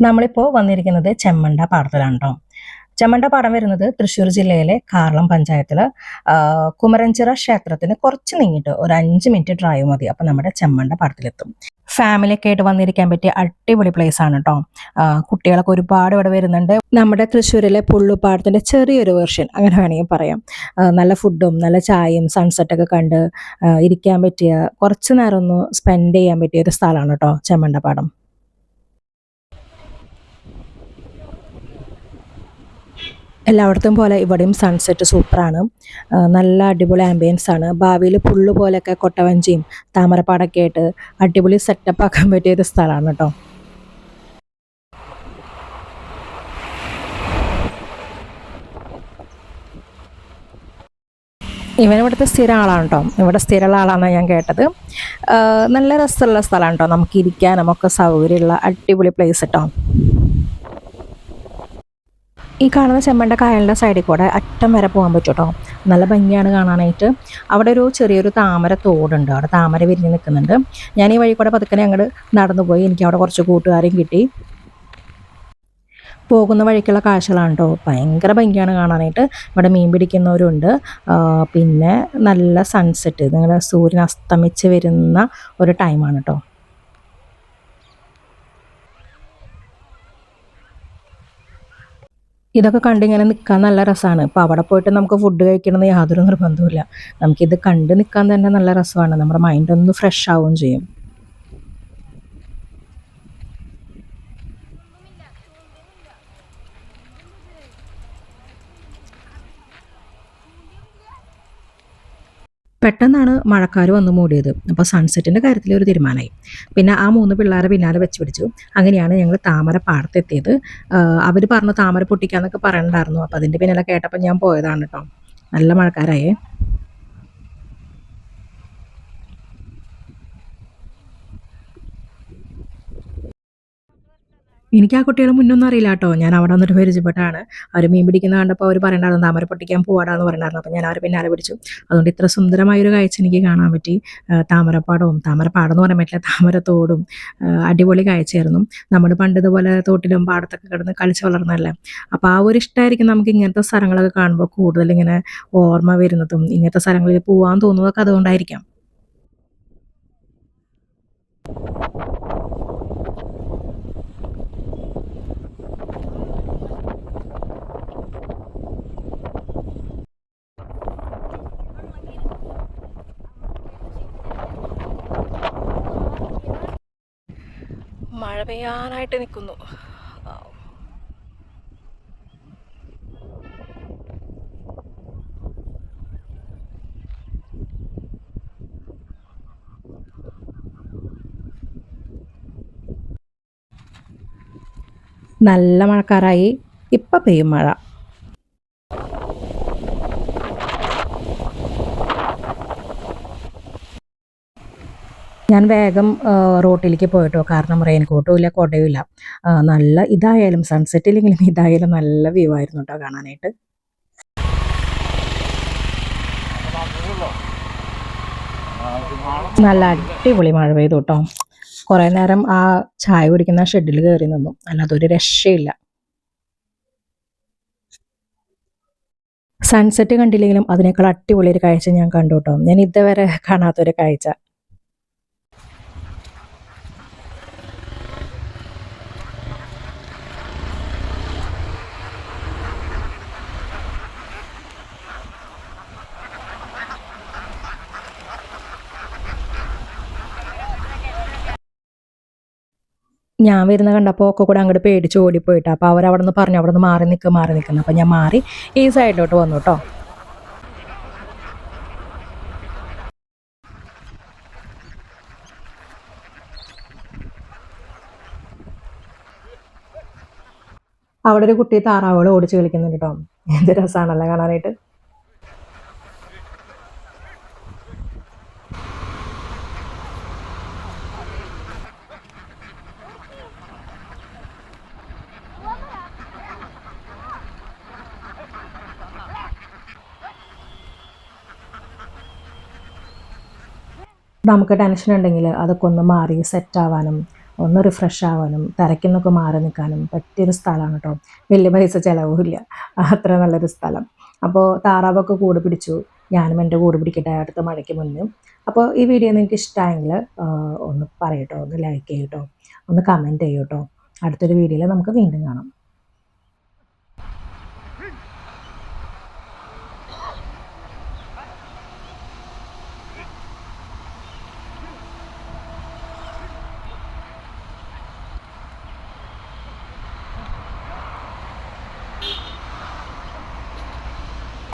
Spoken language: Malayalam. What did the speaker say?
നമ്മളിപ്പോൾ വന്നിരിക്കുന്നത് ചെമ്മണ്ട പാടത്തിലാണ് കേട്ടോ ചെമ്മണ്ട പാടം വരുന്നത് തൃശ്ശൂർ ജില്ലയിലെ കാർളം പഞ്ചായത്തിൽ കുമരഞ്ചിറ ക്ഷേത്രത്തിന് കുറച്ച് നീങ്ങിയിട്ട് ഒരു അഞ്ച് മിനിറ്റ് ഡ്രൈവ് മതി. അപ്പം നമ്മുടെ ചെമ്മണ്ട പാടത്തിലെത്തും. ഫാമിലിയൊക്കെ ആയിട്ട് വന്നിരിക്കാൻ പറ്റിയ അടിപൊളി പ്ലേസ് ആണ് കേട്ടോ കുട്ടികളൊക്കെ ഒരുപാട് ഇവിടെ വരുന്നുണ്ട്. നമ്മുടെ തൃശ്ശൂരിലെ പുള്ളുപ്പാടത്തിന്റെ ചെറിയൊരു വേർഷൻ അങ്ങനെ വേണമെങ്കിൽ പറയാം. നല്ല ഫുഡും നല്ല ചായയും സൺസെറ്റൊക്കെ കണ്ട് ഇരിക്കാൻ പറ്റിയ കുറച്ച് നേരം ഒന്ന് സ്പെൻഡ് ചെയ്യാൻ പറ്റിയ ഒരു സ്ഥലമാണ് കേട്ടോ ചെമ്മണ്ടപാടം എല്ലായിടത്തും പോലെ ഇവിടെയും സൺസെറ്റ് സൂപ്പറാണ്. നല്ല അടിപൊളി ആംബിയൻസ് ആണ്. ഭാവിയിൽ പുള്ളു പോലെയൊക്കെ കൊട്ടവഞ്ചിയും താമരപ്പാടൊക്കെ ആയിട്ട് അടിപൊളി സെറ്റപ്പ് ആക്കാൻ പറ്റിയ ഒരു സ്ഥലമാണ് കേട്ടോ ഇവൻ ഇവിടുത്തെ സ്ഥിര ആളാണ് കേട്ടോ ഇവിടെ സ്ഥിരമുള്ള ആളാണെന്ന് ഞാൻ കേട്ടത്. നല്ല രസമുള്ള സ്ഥലമാണ് കേട്ടോ നമുക്ക് ഇരിക്കാനും ഒക്കെ സൗകര്യമുള്ള അടിപൊളി പ്ലേസ് കേട്ടോ ഈ കാണുന്ന ചെമ്മണ്ട കായലിന്റെ സൈഡിൽ കൂടെ അറ്റം വരെ പോകാൻ പറ്റും കേട്ടോ നല്ല ഭംഗിയാണ് കാണാനായിട്ട്. അവിടെ ഒരു ചെറിയൊരു താമര തോടുണ്ട്. അവിടെ താമര വിരിഞ്ഞ് നിൽക്കുന്നുണ്ട്. ഞാൻ ഈ വഴി കൂടെ പതുക്കനെ അങ്ങോട്ട് നടന്നു പോയി എനിക്ക് അവിടെ കുറച്ച് കൂട്ടുകാരെയും കിട്ടി. പോകുന്ന വഴിക്കുള്ള കാഴ്ചകളാണ് കേട്ടോ. ഭയങ്കര ഭംഗിയാണ് കാണാനായിട്ട്. ഇവിടെ മീൻ പിടിക്കുന്നവരുണ്ട്. പിന്നെ നല്ല സൺസെറ്റ് നിങ്ങളുടെ സൂര്യൻ അസ്തമിച്ച് വരുന്ന ഒരു ടൈമാണ് കേട്ടോ. ഇതൊക്കെ കണ്ടിങ്ങനെ നിൽക്കാൻ നല്ല രസമാണ് ഇപ്പം അവിടെ പോയിട്ട് നമുക്ക് ഫുഡ് കഴിക്കണമെന്ന് യാതൊരു നിർബന്ധവുമില്ല. നമുക്കിത് കണ്ട് നിൽക്കാൻ തന്നെ നല്ല രസമാണ്. നമ്മുടെ മൈൻഡ് ഒന്ന് ഫ്രഷ് ആവുകയും ചെയ്യും. പെട്ടെന്നാണ് മഴക്കാർ വന്ന് മൂടിയത്. അപ്പോൾ സൺസെറ്റിന്റെ കാര്യത്തിൽ ഒരു തീരുമാനമായി പിന്നെ ആ മൂന്ന് പിള്ളേരെ പിന്നാലെ വെച്ച് പിടിച്ചു. അങ്ങനെയാണ് ഞങ്ങൾ താമര പാടത്തെത്തിയത്. അവർ പറഞ്ഞു താമര പൊട്ടിക്കാന്നൊക്കെ പറയണ്ടായിരുന്നു. അപ്പോൾ അതിന്റെ പിന്നാലെ കേട്ടപ്പോൾ ഞാൻ പോയതാണ് കേട്ടോ നല്ല മഴക്കാരായേ. എനിക്ക് ആ കുട്ടികളെ മുന്നൊന്നും അറിയില്ല കേട്ടോ. ഞാൻ അവിടെ വന്നിട്ട് പരിചയപ്പെട്ടാണ് അവർ മീൻ പിടിക്കുന്ന കണ്ടപ്പോൾ അവർ പറയണ്ടായിരുന്നു താമര പൊട്ടിക്കാൻ പോവാടാന്ന് പറയണ്ടായിരുന്നു അപ്പോൾ ഞാൻ അവർ പിന്നാലെ പിടിച്ചു. അതുകൊണ്ട് ഇത്ര സുന്ദരമായ ഒരു കാഴ്ച എനിക്ക് കാണാൻ പറ്റി. താമരപ്പാടവും താമരപ്പാടം എന്ന് പറയാൻ പറ്റില്ല താമരത്തോടും അടിപൊളി കാഴ്ചയായിരുന്നു. നമ്മൾ പണ്ട് ഇതുപോലെ തോട്ടിലും പാടത്തൊക്കെ കിടന്ന് കളിച്ച് വളർന്നല്ലേ അപ്പോൾ ആ ഒരു ഇഷ്ടമായിരിക്കും നമുക്ക് ഇങ്ങനത്തെ സ്ഥലങ്ങളൊക്കെ കാണുമ്പോൾ കൂടുതൽ ഇങ്ങനെ ഓർമ്മ വരുന്നതും ഇങ്ങനത്തെ സ്ഥലങ്ങളിൽ പോകാൻ തോന്നുന്നതൊക്കെ അതുകൊണ്ടായിരിക്കാം. മഴ പെയ്യാനായിട്ട് നിൽക്കുന്നു നല്ല മഴക്കാറായി. ഇപ്പം പെയ്യും മഴ. ഞാൻ വേഗം റോട്ടിലേക്ക് പോയിട്ടോ. കാരണം റെയിൻകോട്ടും ഇല്ല കുടയും ഇല്ല. നല്ല ഇതായാലും സൺസെറ്റ് ഇല്ലെങ്കിലും ഇതായാലും നല്ല വ്യൂ ആയിരുന്നു കേട്ടോ കാണാനായിട്ട്. നല്ല അടിപൊളി മഴ പെയ്തു കേട്ടോ കുറേ നേരം ആ ചായ കുടിക്കുന്ന ഷെഡിൽ കയറി നിന്നു. അല്ലാതൊരു രക്ഷയില്ല. സൺസെറ്റ് കണ്ടില്ലെങ്കിലും അതിനേക്കാൾ അടിപൊളി ഒരു കാഴ്ച ഞാൻ കണ്ടു കേട്ടോ ഞാൻ ഇതുവരെ കാണാത്തൊരു കാഴ്ച. ഞാൻ വരുന്ന കണ്ടപ്പോൾ ഒക്കെ കൂടെ അങ്ങോട്ട് പേടിച്ച് ഓടിപ്പോയിട്ട്. അപ്പോൾ അവർ അവിടെ നിന്ന് പറഞ്ഞു അവിടെ നിന്ന് മാറി നിൽക്കുക മാറി നിൽക്കുന്നു അപ്പോൾ ഞാൻ മാറി ഈ സൈഡിലോട്ട് വന്നു കേട്ടോ. അവിടെ ഒരു കുട്ടി താറാവുകൾ ഓടിച്ച് കളിക്കുന്നുണ്ട് കേട്ടോ. എന്ത് രസമാണല്ലേ കാണാനായിട്ട്? നമുക്ക് ടെൻഷൻ ഉണ്ടെങ്കിൽ അതൊക്കെ ഒന്ന് മാറി സെറ്റ് ആവാനും ഒന്ന് റിഫ്രഷ് ആവാനും തിരക്കിന്നൊക്കെ മാറി നിൽക്കാനും പറ്റിയൊരു സ്ഥലമാണ് കേട്ടോ വലിയ പൈസ ചിലവുമില്ല. അത്ര നല്ലൊരു സ്ഥലം. അപ്പോൾ താറാവൊക്കെ കൂട് പിടിച്ചു. ഞാനും എന്റെ കൂട് പിടിക്കട്ടെ അടുത്ത മഴയ്ക്ക് മുന്നേ. അപ്പോൾ ഈ വീഡിയോ നിങ്ങൾക്ക് ഇഷ്ടമായെങ്കിൽ ഒന്ന് പറയട്ടോ ഒന്ന് ലൈക്ക് ചെയ്യട്ടോ ഒന്ന് കമന്റ് ചെയ്യട്ടോ. അടുത്തൊരു വീഡിയോയിൽ നമുക്ക് വീണ്ടും കാണാം.